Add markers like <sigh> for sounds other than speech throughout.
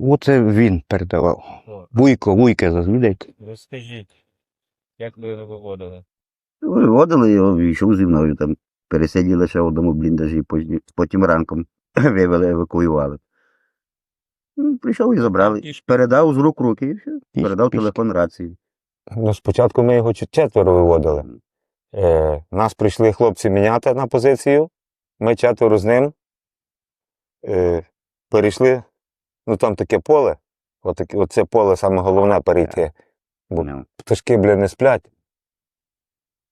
Оце він передавав. О, Вуйко, вуйка зазвідайте. Розкажіть, як ви його виводили? Виводили його, йшов зі мною там. Пересиділи ще в одному бліндажі, потім- потім ранком <clears throat> вивели, евакуювали. Ну, Прийшов і забрали. Передав з рук руки і все. Передав телефон рації. Ну, спочатку ми його чет- четверо виводили. Е, нас прийшли хлопці міняти на позицію. Ми четверо з ним е, перейшли. Ну там таке поле. Отаке, оце поле саме головне перейти. Бо Ну, пташки, блін, не сплять.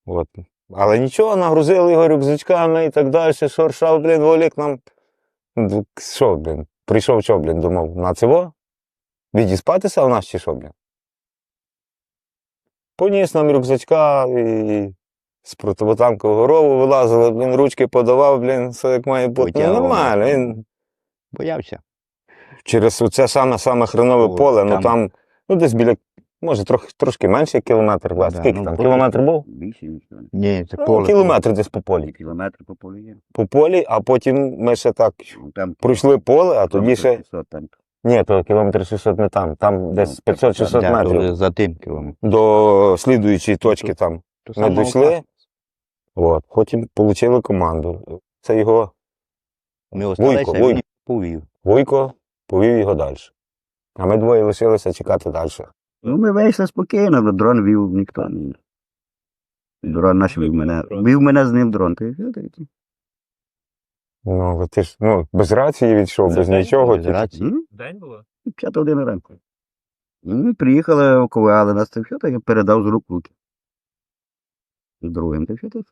От. Але нічого, нагрузили його рюкзачками і так далі. Шоршав, блін, волік нам. Ну, Що, блін? Прийшов що, блін, думав, на цього? Відіспатися у нас чи що, блін? Поніс нам рюкзачка і з противотанкового рову вилазили, блін, ручки подавав, блін, все як має бути. Ну, нормально. Він Боявся. Через оце саме саме хренове О, поле, ну там- там, ну десь біля, може, трохи, трошки менше кілометр, власне. Да, Скільки ну, там? поле- Кілометр був? Більше. Ні, це Ну, поле. кілометр десь по полі. кілометр по полі є. По полі, а потім ми ще так Ну, Там пройшли поле, а тоді ще. 600 там. Ні, то кілометр 600 не там. Там десь 500-600 Да, метрів. за тим кілометром. До слідуючої точки там. То Ми дійшли, от, потім отримали команду. Це його Ми Вуйко, Вуйко. Вуйко повів його далі. А ми двоє лишилися чекати далі. Ну, ми вийшли спокійно, бо дрон вів ніхто. не- Дрон наш вів мене. Вів мене з ним дрон. Все, та й- Ну, ти ж ну, без рації відійшов, без день нічого. Без рації. День було? П'ята година ранку. Ну, Ми приїхали, евакуювали нас, та все, так я передав з рук руки. З другим, та все так.